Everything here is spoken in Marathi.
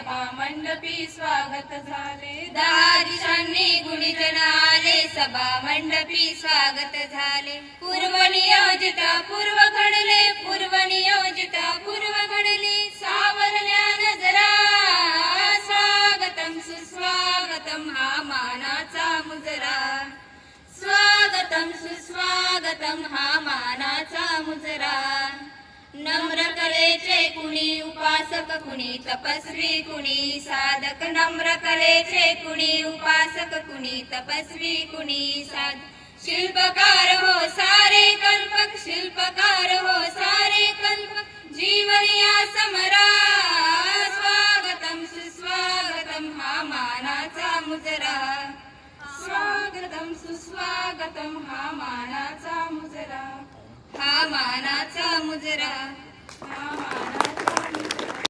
सभा मंडपी स्वागत झाले. दहा दिशांनी गुणीजन आले सभा मंडपी स्वागत झाले. पूर्व नियोजित पूर्व घडले. पूर्व नियोजित पूर्व घडले. सावरल्या नजरा स्वागतम सुस्वागतम हा मानाचा मुजरा. स्वागतम सुस्वागतम हा मानाचा मुजरा. उपासक कुणी तपस्वी कुणी साधक नम्र कलेचे कुणी उपासक कुणी तपस्वी कुणी साध शिल्पकार हो सारे कल्पक शिल्पकार हो सारे कल्पक जीवनिया समरा स्वागतम सुस्वागतम हा मानाचा मुजरा. स्वागतम सुस्वागतम हा मानाचा मुजरा. हा मानाचा मुजरा. हा